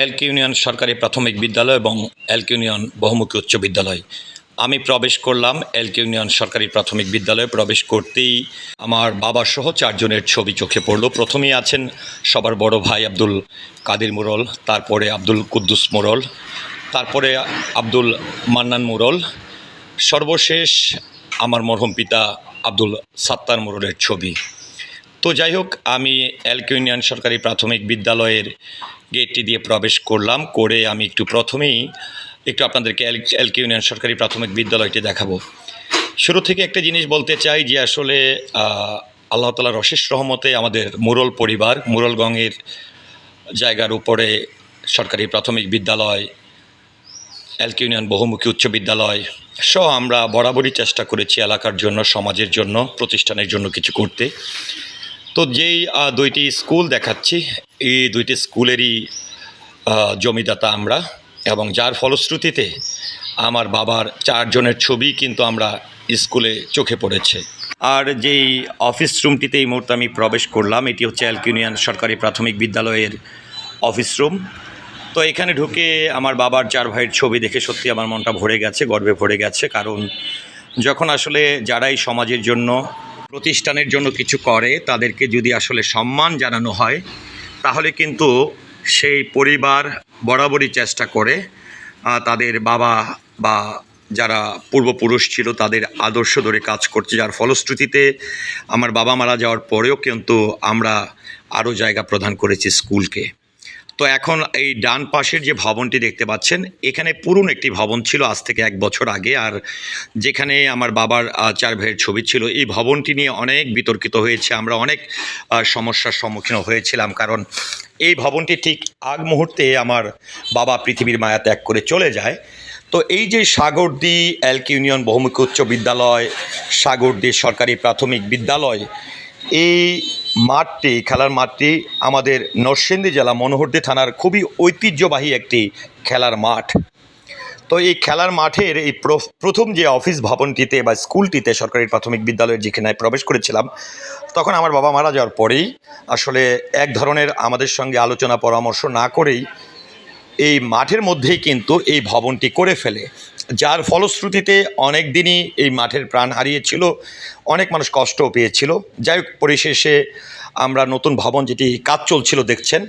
এলকে union সরকারি প্রাথমিক বিদ্যালয় এবং এলকে ইউনিয়ন বহুমুখী উচ্চ বিদ্যালয়। আমি প্রবেশ করলাম এলকে ইউনিয়ন সরকারি প্রাথমিক বিদ্যালয়ে প্রবেশ করতেই আমার বাবা সহ চারজনের ছবি চোখে পড়ল। প্রথমেই আছেন সবার বড় ভাই আব্দুল কাদির মুরল, তারপরে আব্দুল কুদ্দুস মুরল, তারপরে আব্দুল মান্নান মুরল, সর্বশেষ আমার মরহম পিতা আব্দুল সাত্তার মুরলের ছবি। তো যাই হোক, আমি এলকে ইউনিয়ন সরকারি প্রাথমিক বিদ্যালয়ের গেটটি দিয়ে প্রবেশ করলাম, করে আমি একটু প্রথমেই একটু আপনাদেরকে এল এলকে ইউনিয়ন সরকারি প্রাথমিক বিদ্যালয়টি দেখাবো। শুরু থেকে একটা জিনিস বলতে চাই যে আসলে আল্লাহ তালার অশেষ রহমতে আমাদের মুরল পরিবার মুরলগঞ্জের জায়গার উপরে সরকারি প্রাথমিক বিদ্যালয় এলকে ইউনিয়ন বহুমুখী উচ্চ বিদ্যালয় সহ আমরা বরাবরই চেষ্টা করেছি এলাকার জন্য, সমাজের জন্য, প্রতিষ্ঠানের জন্য কিছু করতে। তো যেই দুইটি স্কুল দেখাচ্ছি এই দুইটি স্কুলেরই জমিদাতা আমরা এবং যার ফলশ্রুতিতে আমার বাবার চারজনের ছবি কিন্তু আমরা স্কুলে চোখে পড়েছে। আর যেই অফিস রুমটিতে এই মুহূর্তে আমি প্রবেশ করলাম, এটি হচ্ছে এলক ইউনিয়ন সরকারি প্রাথমিক বিদ্যালয়ের অফিস রুম। তো এখানে ঢুকে আমার বাবার চার ভাইয়ের ছবি দেখে সত্যি আমার মনটা ভরে গেছে, গর্বে ভরে গেছে। কারণ যখন আসলে যারাই সমাজের জন্য, প্রতিষ্ঠানের জন্য কিছু করে, তাদেরকে যদি আসলে সম্মান জানানো হয় তাহলে কিন্তু সেই পরিবার বরাবরই চেষ্টা করে তাদের বাবা বা যারা পূর্বপুরুষ ছিল তাদের আদর্শ ধরে কাজ করছে। যার ফলশ্রুতিতে আমার বাবা মারা যাওয়ার পরেও কিন্তু আমরা আরও জায়গা প্রদান করেছি স্কুলকে। তো এখন এই ডান পাশের যে ভবনটি দেখতে পাচ্ছেন, এখানে পুরনো একটি ভবন ছিল আজ থেকে এক বছর আগে, আর যেখানে আমার বাবার চার ভাইয়ের ছবি ছিল। এই ভবনটি নিয়ে অনেক বিতর্কিত হয়েছে, আমরা অনেক সমস্যার সম্মুখীন হয়েছিলাম, কারণ এই ভবনটি ঠিক আগ মুহূর্তে আমার বাবা পৃথিবীর মায়া ত্যাগ করে চলে যায়। তো এই যে সাগরদি এলকে ইউনিয়ন বহুমুখী উচ্চ বিদ্যালয়, সাগরদি সরকারি প্রাথমিক বিদ্যালয় এই মাঠটি, খেলার মাঠটি আমাদের নরসিংদী জেলা মনোহরদী থানার খুবই ঐতিহ্যবাহী একটি খেলার মাঠ। তো এই খেলার মাঠের এই প্র- প্রথম যে অফিস ভবনটিতে বা স্কুলটিতে সরকারি প্রাথমিক বিদ্যালয়ের যেখানে প্রবেশ করেছিলাম, তখন আমার বাবা মারা যাওয়ার পরেই আসলে এক ধরনের আমাদের সঙ্গে আলোচনা, পরামর্শ না করেই এই মাঠের মধ্যেই কিন্তু এই ভবনটি করে ফেলে। যার ফলশ্রুতিতে অনেক দিনই এই মাঠের প্রাণ হারিয়েছিল, অনেক মানুষ কষ্টও পেয়েছিল। যাই হোক, পরিশেষে আমরা নতুন ভবন যেটি কাজ চলছিল দেখছেন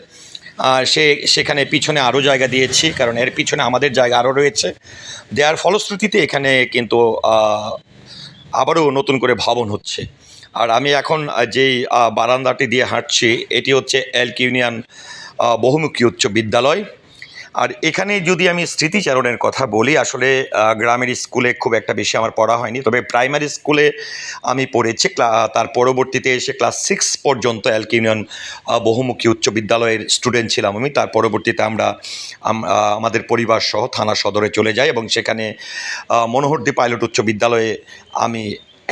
সে, সেখানে পিছনে আরও জায়গা দিয়েছি, কারণ এর পিছনে আমাদের জায়গা আরও রয়েছে। দেওয়ার ফলশ্রুতিতে এখানে কিন্তু আবারও নতুন করে ভবন হচ্ছে। আর আমি এখন যেই বারান্দাটি দিয়ে হাঁটছি, এটি হচ্ছে এলক ইউনিয়ন বহুমুখী উচ্চ বিদ্যালয়। আর এখানে যদি আমি স্মৃতিচারণের কথা বলি, আসলে গ্রামের স্কুলে খুব একটা বেশি আমার পড়া হয়নি। তবে প্রাইমারি স্কুলে আমি পড়েছি তার পরবর্তীতে এসে ক্লাস সিক্স পর্যন্ত এলক ইউনিয়ন বহুমুখী উচ্চ বিদ্যালয়ের স্টুডেন্ট ছিলাম আমি। তার পরবর্তীতে আমরা আমাদের পরিবার সহ থানা সদরে চলে যাই এবং সেখানে মনোহরদী পাইলট উচ্চ বিদ্যালয়ে আমি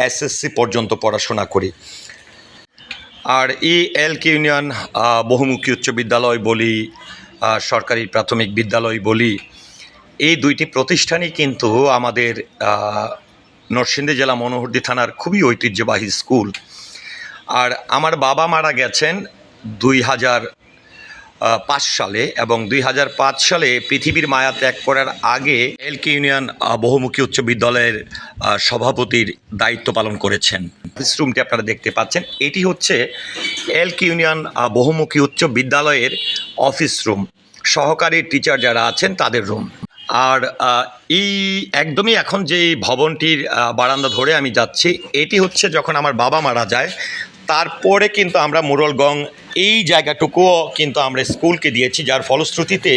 এসএসসি পর্যন্ত পড়াশোনা করি। আর ই এলকে ইউনিয়ন বহুমুখী উচ্চ বিদ্যালয় বলি সরকারি প্রাথমিক বিদ্যালয় বলি, এই দুইটি প্রতিষ্ঠানই কিন্তু আমাদের নরসিংদী জেলা মনোহরদী থানার খুবই ঐতিহ্যবাহী স্কুল। আর আমার বাবা মারা গেছেন দুই হাজার পাঁচ সালে এবং দুই হাজার পাঁচ সালে পৃথিবীর মায়া ত্যাগ করার আগে এলকে ইউনিয়ন বহুমুখী উচ্চ বিদ্যালয়ের সভাপতির দায়িত্ব পালন করেছেন। অফিস রুমটি আপনারা দেখতে পাচ্ছেন। এটি হচ্ছে এলকে ইউনিয়ন বহুমুখী উচ্চ বিদ্যালয়ের অফিস রুম। সহকারী টিচার যারা আছেন, তাদের রুম। আর এই একদমই এখন যে ভবনটির বারান্দা ধরে আমি যাচ্ছি, এটি হচ্ছে যখন আমার বাবা মারা যায়, তারপরে কিন্তু আমরা মুরলগং এই জায়গাটুকুও কিন্তু আমরা স্কুলকে দিয়েছি, যার ফলশ্রুতিতে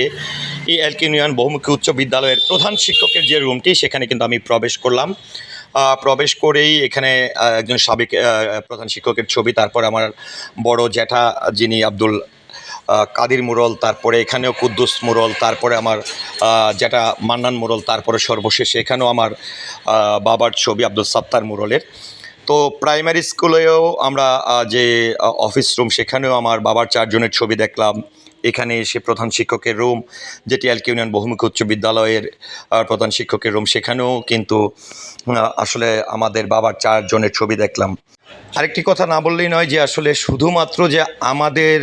এই এলকে ইউনিয়ন বহুমুখী উচ্চ বিদ্যালয়ের প্রধান শিক্ষকের যে রুমটি, সেখানে কিন্তু আমি প্রবেশ করলাম। প্রবেশ করেই এখানে একজন সাবেক প্রধান শিক্ষকের ছবি, তারপর আমার বড় জ্যাঠা যিনি আব্দুল কাদির মুরল, তারপরে এখানেও কুদ্দুস মুরল, তারপরে আমার যেটা মান্নান মুরল, তারপরে সর্বশেষে এখানেও আমার বাবার ছবি আব্দুল সাত্তার মুরলের। তো প্রাইমারি স্কুলেও আমরা যে অফিস রুম, সেখানেও আমার বাবার চারজনের ছবি দেখলাম। এখানে এসে প্রধান শিক্ষকের রুম, যেটি এলকে ইউনিয়ন বহুমুখী উচ্চ বিদ্যালয়ের প্রধান শিক্ষকের রুম, সেখানেও কিন্তু আসলে আমাদের বাবার চারজনের ছবি দেখলাম। আরেকটি কথা না বললেই নয় যে আসলে শুধুমাত্র যে আমাদের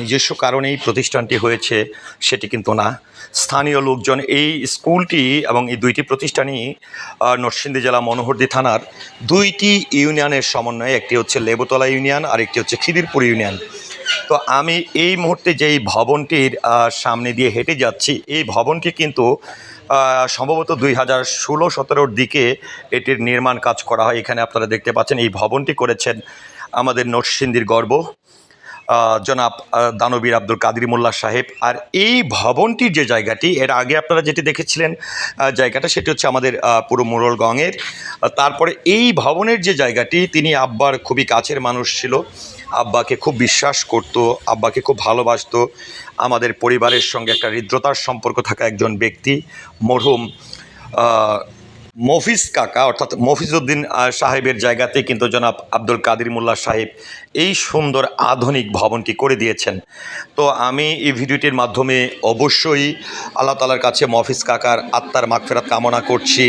নিজস্ব কারণেই প্রতিষ্ঠানটি হয়েছে সেটি কিন্তু না। স্থানীয় লোকজন এই স্কুলটি এবং এই দুইটি প্রতিষ্ঠানই নরসিংদী জেলা মনোহরদী থানার দুইটি ইউনিয়নের সমন্বয়ে, একটি হচ্ছে লেবুতলা ইউনিয়ন আর একটি হচ্ছে খিদিরপুর ইউনিয়ন। তো আমি এই মুহূর্তে যেই ভবনটির সামনে দিয়ে হেঁটে যাচ্ছি, এই ভবনটি কিন্তু সম্ভবত দুই হাজার ষোলো সতেরোর দিকে এটির নির্মাণ কাজ করা হয়। এখানে আপনারা দেখতে পাচ্ছেন, এই ভবনটি করেছেন আমাদের নরসিংদীর গর্ব। জনাব দানবীর আব্দুল কাদির মোল্লা সাহেব। আর এই ভবনটির যে জায়গাটি, এর আগে আপনারা যেটি দেখেছিলেন জায়গাটা, সেটি হচ্ছে আমাদের পুরো মুরলগঙের তারপরে এই ভবনের যে জায়গাটি, তিনি আব্বার খুবই কাছের মানুষ ছিল। আব্বাকে খুব বিশ্বাস করত, আব্বাকে খুব ভালোবাসত। আমাদের পরিবারের সঙ্গে একটা হৃদ্রতার সম্পর্ক থাকা একজন ব্যক্তি, মরহুম মফিজ কাকা, অর্থাৎ মফিজউদ্দিন সাহেবের জায়গাতে কিন্তু জনাব আব্দুল কাদির মোল্লা সাহেব এই সুন্দর আধুনিক ভবনটি করে দিয়েছেন। তো আমি এই ভিডিওটির মাধ্যমে অবশ্যই আল্লাহ তালার কাছে মফিজ কাকার আত্মার মাগফেরাত কামনা করছি।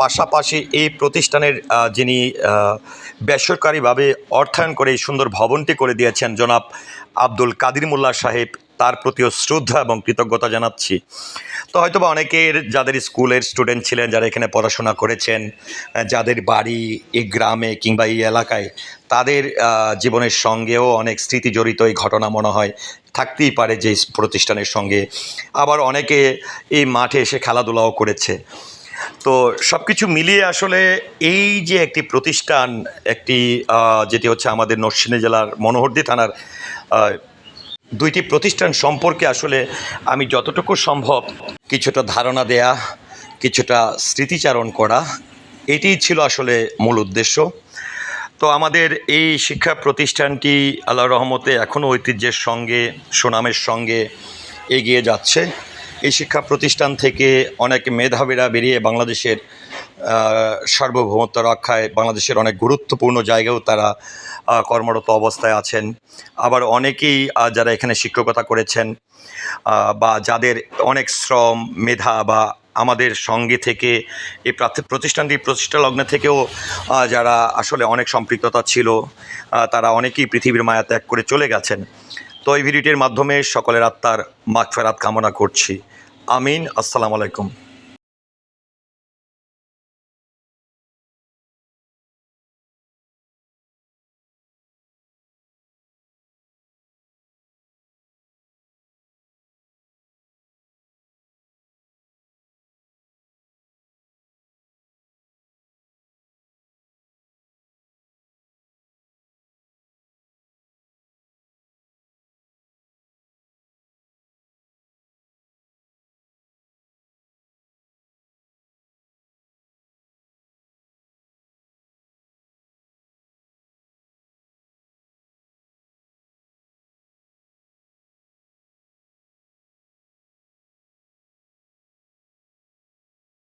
পাশাপাশি এই প্রতিষ্ঠানের যিনি বেসরকারিভাবে অর্থায়ন করে এই সুন্দর ভবনটি করে দিয়েছেন জনাব আব্দুল কাদির মোল্লা সাহেব তার প্রতিও শ্রদ্ধা এবং কৃতজ্ঞতা জানাচ্ছি। তো হয়তোবা অনেকের, যাদের স্কুলের স্টুডেন্ট ছিলেন, যারা এখানে পড়াশোনা করেছেন যাদের বাড়ি এই গ্রামে কিংবা এই এলাকায়, তাদের জীবনের সঙ্গেও অনেক স্মৃতি জড়িত এই ঘটনা মনে হয়। থাকতেই পারে যে প্রতিষ্ঠানের সঙ্গে। আবার অনেকে এই মাঠে এসে খেলাধুলাও করেছে। তো সব কিছু মিলিয়ে আসলে এই যে একটি প্রতিষ্ঠান, একটি যেটি হচ্ছে আমাদের নরসিংদী জেলার মনোহরদী থানার দুইটি প্রতিষ্ঠান সম্পর্কে আসলে আমি যতটুকু সম্ভব কিছুটা ধারণা দেয়া, কিছুটা স্মৃতিচারণ করা এটিই ছিল আসলে মূল উদ্দেশ্য। তো আমাদের এই শিক্ষা প্রতিষ্ঠানটি আল্লাহ রহমতে এখনও ঐতিহ্যের সঙ্গে, সুনামের সঙ্গে এগিয়ে যাচ্ছে। এই শিক্ষা প্রতিষ্ঠান থেকে অনেক মেধাবীরা বেরিয়ে বাংলাদেশের সার্বভৌমত্ব রক্ষায় বাংলাদেশের অনেক গুরুত্বপূর্ণ জায়গায়ও তারা কর্মরত অবস্থায় আছেন। আবার অনেকেই যারা এখানে শিক্ষকতা করেছেন বা যাদের অনেক শ্রম, মেধা বা আমাদের সঙ্গে থেকে, এই প্রতিষ্ঠানটি প্রতিষ্ঠা লগ্নে থেকেও যারা আসলে অনেক সম্পৃক্ততা ছিল তারা অনেকেই পৃথিবীর মায়া ত্যাগ করে চলে গেছেন। তো এই ভিডিওটির মাধ্যমে সকলের আত্মার মাগফেরাত কামনা করছি। আমিন। আসসালামু আলাইকুম।